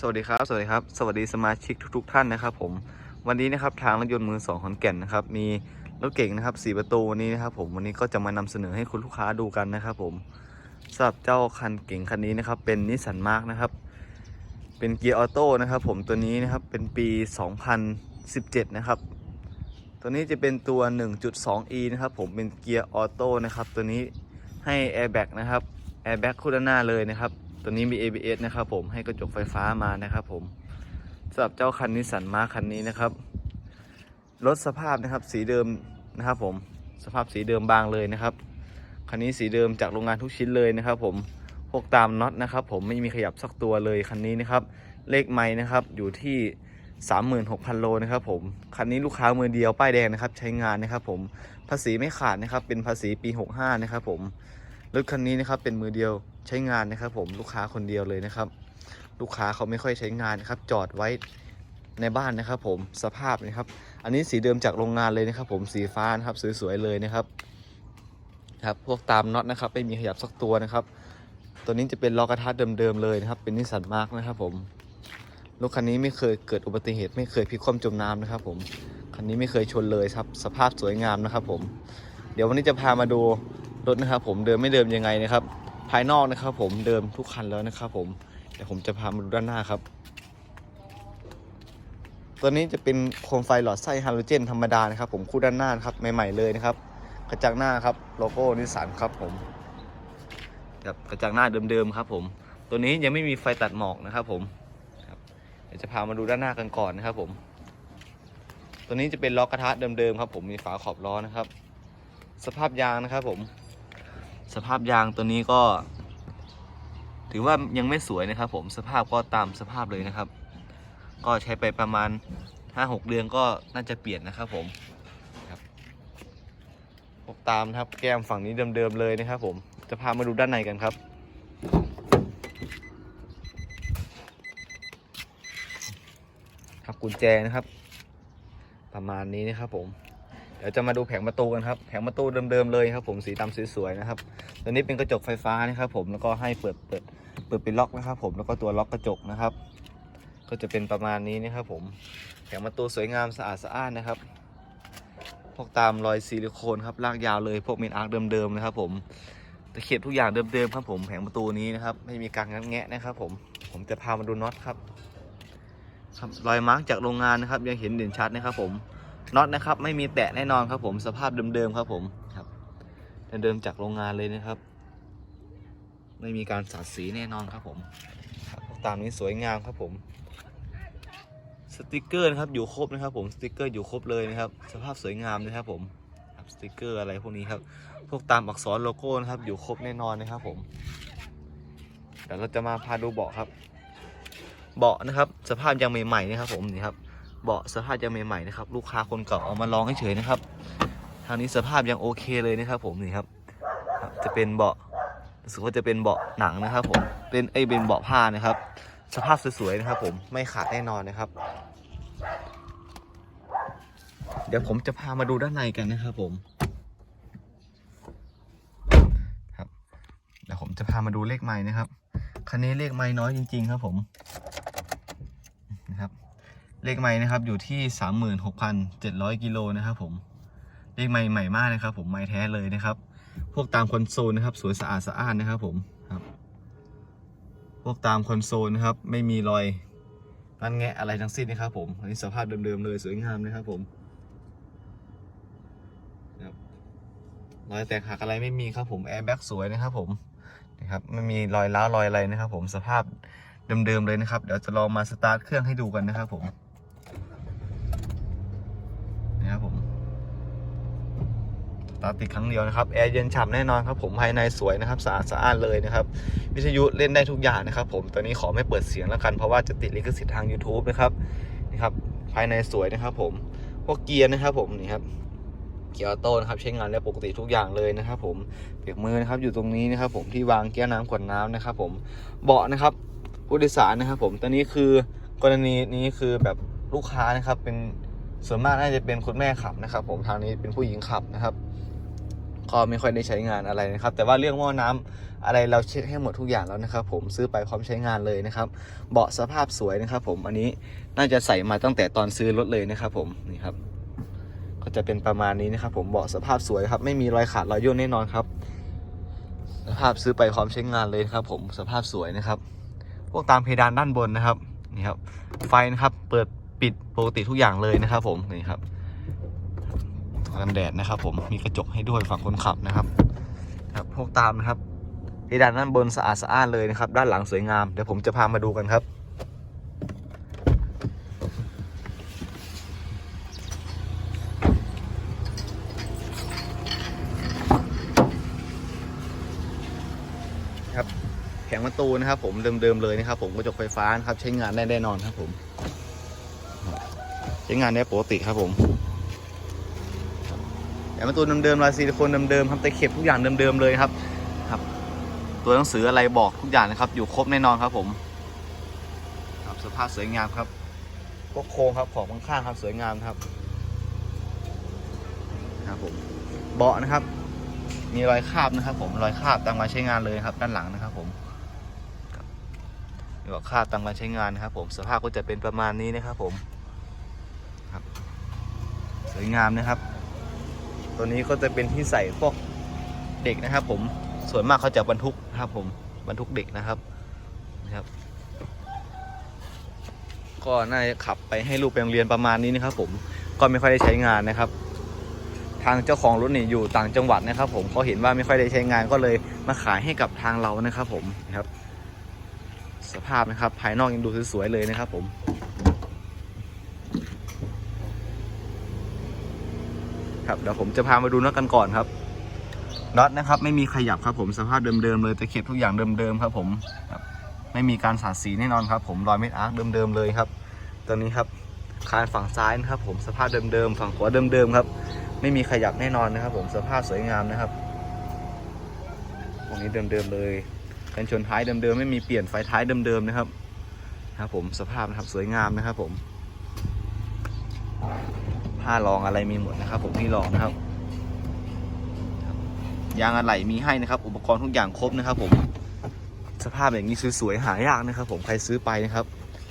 สวัสดีครับ สวัสดีครับ สวัสดีสมาชิกทุก ๆ ท่านนะครับ ผม วันนี้นะครับทางรถยนต์มือสองขอนแก่นนะครับ มีรถเก่งนะครับสีประตูวันนี้นะครับ ผมวันนี้ก็จะมานำเสนอให้คุณลูกค้าดูกันนะครับ ผมสำหรับเจ้าคันเก่งคันนี้นะครับ เป็นนิสสันมาร์กนะครับ เป็นเกียร์ออโต้นะครับ ผมตัวนี้นะครับเป็นปี 2017 นะครับ ตัวนี้จะเป็นตัว 1.2e นะครับ ผมเป็นเกียร์ออโต้นะครับ ตัวนี้ให้แอร์แบ็กนะครับแอร์แบ็กคู่ด้านหน้าเลยนะครับ ตัวนี้มี ABS นะครับผมให้กระจกไฟฟ้ามานะครับผมสำหรับเจ้าคันนิสสันมาคันนี้นะครับรถสภาพนะครับสีเดิมนะครับผมสภาพสีเดิมบางเลยนะครับคันนี้สีเดิมจากโรงงานทุกชิ้นเลยนะครับ ผมพวกตามน็อตนะครับ ผมไม่มีขยับสักตัวเลยคันนี้นะครับ เลขไม้นะครับอยู่ที่ 36,000 โลนะครับผมคันนี้ลูกค้ามือเดียวป้ายแดงนะครับ ใช้งานนะครับ ผมภาษีไม่ขาดนะครับ เป็นภาษีปี 65 นะครับ ผมรถคันนี้นะครับเป็นมือเดียว ใช้งานนะครับ ผมลูกค้าคนเดียวเลยนะครับ ลูกค้าเขาไม่ค่อยใช้งานนะครับ จอดไว้ในบ้านนะครับ ผมสภาพนะครับ อันนี้สีเดิมจากโรงงานเลยนะครับ ผมสีฟ้านะครับสวยๆเลยนะครับครับพวกตามน็อตนะครับไม่มีขยับสักตัวนะครับ ตัวนี้จะเป็นล้อกระทะเดิมๆเลยนะครับ เป็นนิสสันมาร์กนะครับ ผมรถคันนี้ไม่เคยเกิดอุบัติเหตุ ไม่เคยพลิกคว่ำจมน้ำนะครับ ผมคันนี้ไม่เคยชนเลยครับ สภาพสวยงามนะครับ ผม เดี๋ยววันนี้จะพามาดูรถนะครับ ผมเดิมไม่เดิมยังไงนะครับ ภายนอกนะครับ ผมเดิมทุกคันแล้วนะครับ ผมเดี๋ยวผมจะพามาดูด้านหน้าครับ ตัวนี้จะเป็นโคมไฟหลอดไส้ฮาโลเจนธรรมดานะครับ ผมคู่ด้านหน้านครับใหม่ๆเลยนะครับกระจังหน้าครับโลโก้นิสสันครับผมครับกระจังหน้าเดิมๆครับ ผม ตัวนี้ยังไม่มีไฟตัดหมอกนะครับผมเดี๋ยวจะพามาดูด้านหน้ากันก่อนนะครับ ผม ตัวนี้จะเป็นล้อกระทะเดิมๆครับ ผมมีฝาขอบล้อนะครับ สภาพยางนะครับ ผม สภาพยางตัวนี้ก็ ถือว่ายังไม่สวยนะครับ ผมสภาพก็ตามสภาพเลยนะครับ ก็ใช้ไปประมาณ5-6เดือนก็น่าจะเปลี่ยนนะครับ ผมครับพวกตามครับแก้มฝั่งนี้เดิมๆเลยนะครับ ผมจะพามาดูด้านในกันครับครับกุญแจนะครับ ประมาณนี้นะครับผม เดี๋ยวจะมาดูแผงประตูกันครับ แผงประตูเดิมๆเลยครับ ผมสีดำสวยๆนะครับ ตัวนี้เป็นกระจกไฟฟ้านะครับ ผมแล้วก็ให้เปิดเปิดเปิดเป็นล็อกนะครับ ผมแล้วก็ตัวล็อกกระจกนะครับ ก็จะเป็นประมาณนี้นะครับผมแผงประตูสวยงามสะอาดสะอ้านนะครับ พวกตามรอยซิลิโคนครับลากยาวเลย พวกเมนอาร์คเดิมๆนะครับ ผมตะเข็บทุกอย่างเดิมๆครับผมแผงประตูนี้นะครับ ไม่มีการงัดแงะนะครับ ผมผมจะพามาดูน็อตครับครับรอยมาร์กจากโรงงานนะครับ ยังเห็นเด่นชัดนะครับ ผมน็อตนะครับ ไม่มีแตะแน่นอนครับ ผมสภาพเดิมๆครับผม เดิมจากโรงงานเลยนะครับ ไม่มีการสาดสีแน่นอนครับผม ตามนี้สวยงามครับผม สติกเกอร์นะครับอยู่ครบนะครับ ผมสติกเกอร์อยู่ครบเลยนะครับ สภาพสวยงามนะครับผมสติกเกอร์อะไรพวกนี้ครับ พวกตามอักษรโลโก้นะครับ อยู่ครบแน่นอนนะครับผมเดี๋ยวเราจะมาพาดูเบาะครับ เบาะนะครับ สภาพยังใหม่ๆนะครับ ผมนี่ครับ เบาะสภาพยังใหม่ๆนะครับ ลูกค้าคนเก่าเอามาลองเฉยๆนะครับ ทางนี้สภาพยังโอเคเลยนะครับผมนี่ครับครับ จะเป็นเบาะรู้สึกว่าจะเป็นเบาะหนังนะครับ ผมเป็นไอเป็นเบาะผ้านะครับ สภาพสวยๆนะครับ ผมไม่ขาดแน่นอนนะครับ เดี๋ยวผมจะพามาดูด้านในกันนะครับผมครับเดี๋ยวผมจะพามาดูเลขไม้นะครับคันนี้เลขไม้น้อยจริง ๆ ครับผมนะครับเลขไม้นะครับอยู่ที่ 36,700กิโลนะครับผม เลขไม้ใหม่มากนะครับ ผมไม้แท้เลยนะครับ พวกตามคอนโซลนะครับ สวยสะอาดสะอ้านนะครับ ผมครับ พวกตามคอนโซลนะครับ ไม่มีรอยนั่นแงะอะไรทั้งสิ้นนะครับ ผมอันนี้สภาพเดิมๆเลยสวยงามนะครับ ผมครับรอยแตกหักอะไรไม่มีครับ ผมแอร์แบ็กสวยนะครับ ผมนะครับไม่มีรอยร้าวรอยอะไรนะครับ ผมสภาพเดิมๆเลยนะครับ เดี๋ยวจะลองมาสตาร์ทเครื่องให้ดูกันนะครับ ผมนี่ครับผมส ตาติดครั้งเดียวนะครับแอร์เย็นฉ่ำแน่นอนครับผมภายในสวยนะครับสะอาดสะอานเลยนะครับวิทยุเล่นได้ทุกอย่างนะครับผมตอนนี้ขอไม่เปิดเสียงแล้วกันเพราะว่าจะติดลิขสิทธิ์ทาง YouTube นะครับนี่ครับภายในสวยนะครับผมพวกเกียร์นะครับผมนี่ครับเกียร์ออโต้นะครับใช้งานได้ปกติทุกอย่างเลยนะครับผมเบรกมือนะครับอยู่ตรงนี้นะครับผมที่วางแก้วน้ำขวดน้ำนะครับผมเบาะนะครับผู้โดยสารนะครับผมตอนนี้คือกรณีนี้คือแบบลูกค้านะครับเป็นส่วนมากน่าจะเป็นคุณแม่ขับนะครับ ผมทางนี้เป็นผู้หญิงขับนะครับ ก็ไม่ค่อยได้ใช้งานอะไรนะครับ แต่ว่าเรื่องหม้อน้ำอะไรเราเช็คให้หมดทุกอย่างแล้วนะครับผมซื้อไปพร้อมใช้งานเลยนะครับ เบาะสภาพสวยนะครับ ผมอันนี้น่าจะใส่มาตั้งแต่ตอนซื้อรถเลยนะครับ ผมนี่ครับ ก็จะเป็นประมาณนี้นะครับ ผมเบาะสภาพสวยครับ ไม่มีรอยขาดรอยย่นแน่นอนครับ สภาพซื้อไปพร้อมใช้งานเลยครับ ผมสภาพสวยนะครับ พวกตามเพดานด้านบนนะครับนี่ครับ ไฟนะครับเปิดปิดปกติทุกอย่างเลยนะครับ ผมนี่ครับ กันแดดนะครับ ผมมีกระจกให้ด้วยฝั่งคนขับนะครับครับพวกตามนะครับเพดานด้านบนสะอาดสะอ้านเลยนะครับ ด้านหลังสวยงามเดี๋ยวผมจะพามาดูกันครับครับแผงประตูนะครับ ผมเดิมๆเลยนะครับ ผมกระจกไฟฟ้านะครับใช้งานได้แน่นอนครับผม ใช้งานได้ปกติครับผม แผงประตูเดิมๆลายซิลิโคนเดิมๆทำตะเข็บทุกอย่างเดิมๆเลยครับครับ ตัวหนังสืออะไรบอกทุกอย่างนะครับ อยู่ครบแน่นอนครับผมครับสภาพสวยงามครับพวกโครงครับของข้างๆครับสวยงามครับครับผมเบาะนะครับ มีรอยคราบนะครับ ผมรอยคราบตามการใช้งานเลยครับ ด้านหลังนะครับ ผมครับมีรอยคราบตามการใช้งานนะครับ ผมสภาพก็จะเป็นประมาณนี้นะครับ ผมครับ สวยงามนะครับ ตัวนี้ก็จะเป็นที่ใส่พวกเด็กนะครับ ผมส่วนมากเขาจะบรรทุกนะครับ ผมบรรทุกเด็กนะครับนะครับ ก็น่าจะขับไปให้ลูกไปโรงเรียนประมาณนี้นะครับ ผมก็ไม่ค่อยได้ใช้งานนะครับ ทางเจ้าของรถนี่อยู่ต่างจังหวัดนะครับ ผมเขาเห็นว่าไม่ค่อยได้ใช้งานก็เลยมาขายให้กับทางเรานะครับ ผมนะครับ สภาพนะครับ ภายนอกยังดูสวยๆเลยนะครับ ผม ครับเดี๋ยวผมจะพามาดูน็อตกันก่อนครับน็อตนะครับไม่มีขยับครับผมสภาพเดิมๆเลยตะเข็บทุกอย่างเดิมๆครับผมครับไม่มีการสาดสีแน่นอนครับ ผมรอยเม็ดอาร์คเดิมๆเลยครับตัวนี้ครับคานฝั่งซ้ายนะครับ ผมสภาพเดิมๆฝั่งขวาเดิมๆครับ ไม่มีขยับแน่นอนนะครับ ผมสภาพสวยงามนะครับตรงนี้เดิมๆเลยกันชนท้ายเดิมๆไม่มีเปลี่ยนไฟท้ายเดิมๆนะครับครับผมสภาพนะครับสวยงามนะครับผม ผ้ารองอะไรมีหมดนะครับ ผมที่รองนะครับ ยางอะไหล่มีให้นะครับ อุปกรณ์ทุกอย่างครบนะครับ ผม สภาพอย่างนี้สวยๆหายากนะครับ ผมใครซื้อไปนะครับ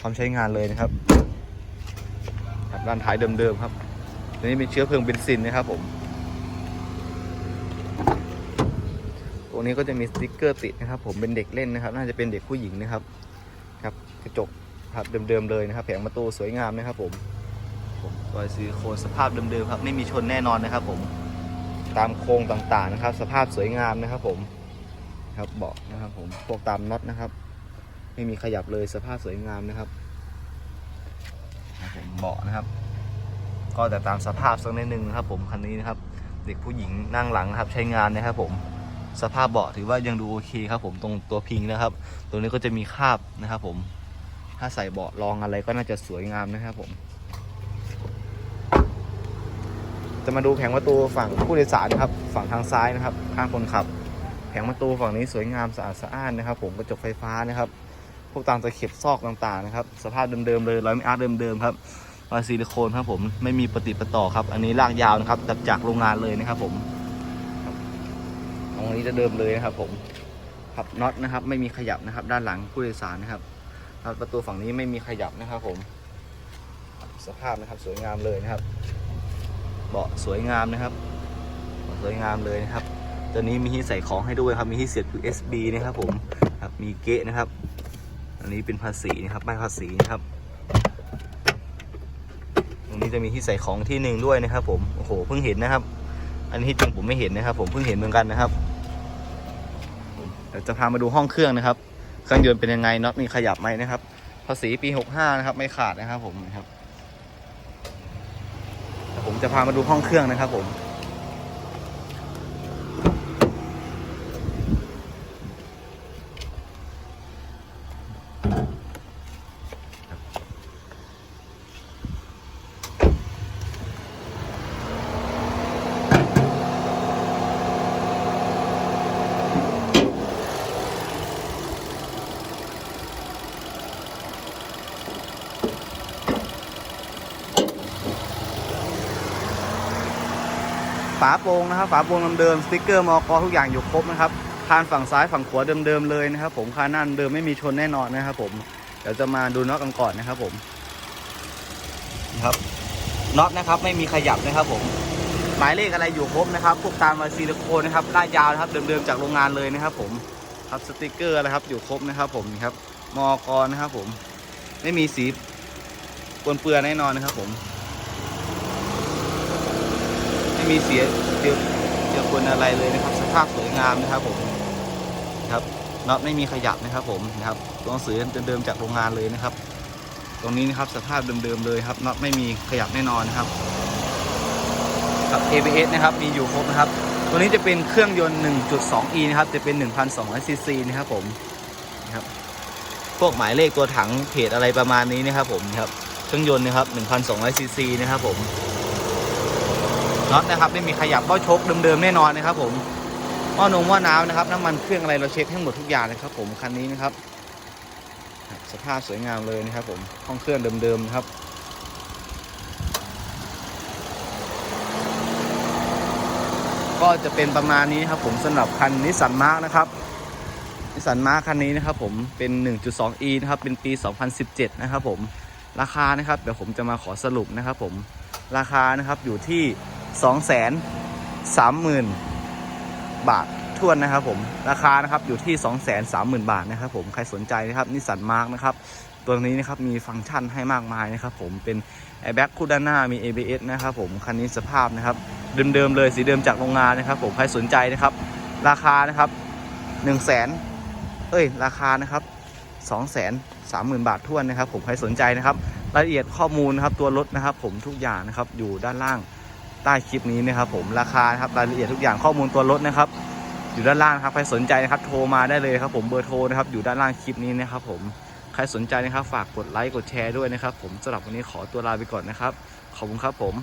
พร้อมใช้งานเลยนะครับครับด้านท้ายเดิมๆครับตัวนี้เป็นเชื้อเพลิงเบนซินนะครับ ผมตรงนี้ก็จะมีสติกเกอร์ติดนะครับ ผมเป็นเด็กเล่นนะครับ น่าจะเป็นเด็กผู้หญิงนะครับ ครับกระจกครับเดิมๆเลยนะครับ แผงประตูสวยงามนะครับ ผมผม รอยซิลิโคนสภาพเดิมๆครับ ไม่มีชนแน่นอนนะครับ ผมตามโครงต่างๆนะครับ สภาพสวยงามนะครับ ผมครับเบาะนะครับ ผมพวกตามน็อตนะครับ ไม่มีขยับเลยสภาพสวยงามนะครับผมเบาะนะครับ ก็แต่ตามสภาพสักนิดนึงนะครับ ผมคันนี้นะครับ เด็กผู้หญิงนั่งหลังนะครับใช้งานนะครับ ผมสภาพเบาะถือว่ายังดูโอเคครับ ผมตรงตัวพิงนะครับ ตรงนี้ก็จะมีคราบนะครับ ผมถ้าใส่เบาะรองอะไรก็น่าจะสวยงามนะครับ ผม จะมาดูแผงประตูฝั่งผู้โดยสารนะครับ ฝั่งทางซ้ายนะครับ ข้างคนขับ แผงประตูฝั่งนี้สวยงามสะอาดสะอ้านนะครับ ผมกระจกไฟฟ้านะครับ พวกต่ามตะเข็บซอกต่างๆนะครับ สภาพเดิมๆเลยร้อยไม่อาร์เดิมๆครับรอยซิลิโคนครับผมไม่มีปฏิปต่อครับ อันนี้ลากยาวนะครับจากจากโรงงานเลยนะครับ ผมตรงนี้จะเดิมเลยนะครับ ผมครับน็อตนะครับ ไม่มีขยับนะครับ ด้านหลังผู้โดยสารนะครับประตูฝั่งนี้ไม่มีขยับนะครับ ผมสภาพนะครับสวยงามเลยนะครับ เบาะสวยงามนะครับสวยงามเลยนะครับ ตัวนี้มีที่ใส่ของให้ด้วยครับ มีที่เสียบ USB นะครับผมครับมีเกะนะครับ อันนี้เป็นภาษีนะครับป้ายภาษีนะครับ ตรงนี้จะมีที่ใส่ของที่หนึ่งด้วยนะครับ ผม โอ้โห เพิ่งเห็นนะครับ อันนี้จริงผมไม่เห็นนะครับ ผมเพิ่งเห็นเหมือนกันนะครับเดี๋ยวจะพามาดูห้องเครื่องนะครับ เครื่องยนต์เป็นยังไงน็อตมีขยับไหมนะครับ ภาษีปี 65 นะครับ ไม่ขาดนะครับผมครับเดี๋ยวผม จะพามาดูห้องเครื่องนะครับผม ฝาโปร่งนะครับ ฝาโปร่งเดิมๆสติ๊กเกอร์มอกทุกอย่างอยู่ครบนะครับคานฝั่งซ้ายฝั่งขวาเดิมๆเลยนะครับ ผมคานหน้าเดิมไม่มีชนแน่นอนนะครับ ผมเดี๋ยวจะมาดูน็อตกันก่อนนะครับ ผมนะครับน็อตนะครับ ไม่มีขยับนะครับ ผมหมายเลขอะไรอยู่ครบนะครับพวกตามมาซิลิโคนนะครับลายยาวนะครับ เดิมๆจากโรงงานเลยนะครับ ผมครับสติกเกอร์นะครับ อยู่ครบนะครับ ผมนี่ครับมอกนะครับ ผมไม่มีสีปนเปื้อนแน่นอนนะครับ ผม ไม่มีเสียเจียวเจียวปนอะไรเลยนะครับ สภาพสวยงามนะครับผมครับน็อตไม่มีขยับนะครับผมนะครับตัวหนังสือเดิมๆจากโรงงานเลยนะครับ ตรงนี้นะครับสภาพเดิมๆเลยครับน็อตไม่มีขยับแน่นอนนะครับครับ ABS นะครับมีอยู่ครบนะครับ ตัวนี้จะเป็นเครื่องยนต์ 1.2e นะครับ จะเป็น 1,200 ซีซีนะครับผมนะครับ พวกหมายเลขตัวถังเพจอะไรประมาณนี้นะครับผมนะครับ เครื่องยนต์นะครับ 1,200 ซีซีนะครับผม น็อตนะครับไม่มีขยับเบ้าชกเดิมๆแน่นอนนะครับ ผมหม้อนงหม้อน้ำนะครับน้ำมันเครื่องอะไรเราเช็คให้หมดทุกอย่างนะครับ ผมคันนี้นะครับ สภาพสวยงามเลยนะครับ ผมห้องเครื่องเดิมๆนะครับก็จะเป็นประมาณนี้ครับผมสำหรับคันนิสสันมาร์กนะครับนิสสันมาร์กคันนี้นะครับผมเป็น 1.2e นะครับเป็นปี 2017 นะครับผมราคานะครับเดี๋ยวผมจะมาขอสรุปนะครับผมราคานะครับอยู่ที่ 230,000 บาททวนนะครับผมราคานะครับอยู่ที่ 230,000 บาทนะครับผมใครสนใจนะครับนิสสันมาร์กนะครับตัวนี้นะครับมีฟังก์ชันให้มากมายนะครับผมเป็นแอร์แบ็กคู่ด้านหน้ามี ABS นะครับผมคันนี้สภาพนะครับเดิมๆเลยสีเดิมจากโรงงานนะครับผมใครสนใจนะครับ ราคานะครับ1นึ่งแสนเอ้ยราคานะครับ2องแสนสามหมื่นบาททวนนะครับผมใครสนใจนะครับรายละเอียดข้อมูลนะครับตัวรถนะครับผมทุกอย่างนะครับอยู่ด้านล่าง ใต้คลิปนี้นะครับผมราคาครับรายละเอียดทุกอย่างข้อมูลตัวรถนะครับ อยู่ด้านล่างครับใครสนใจนะครับโทรมาได้เลยครับผมเบอร์โทรนะครับอยู่ด้านล่างคลิปนี้นะครับผมใครสนใจนะครับฝากกดไลค์กดแชร์ด้วยนะครับผมสำหรับวันนี้ขอตัวลาไปก่อนนะครับขอบคุณครับผม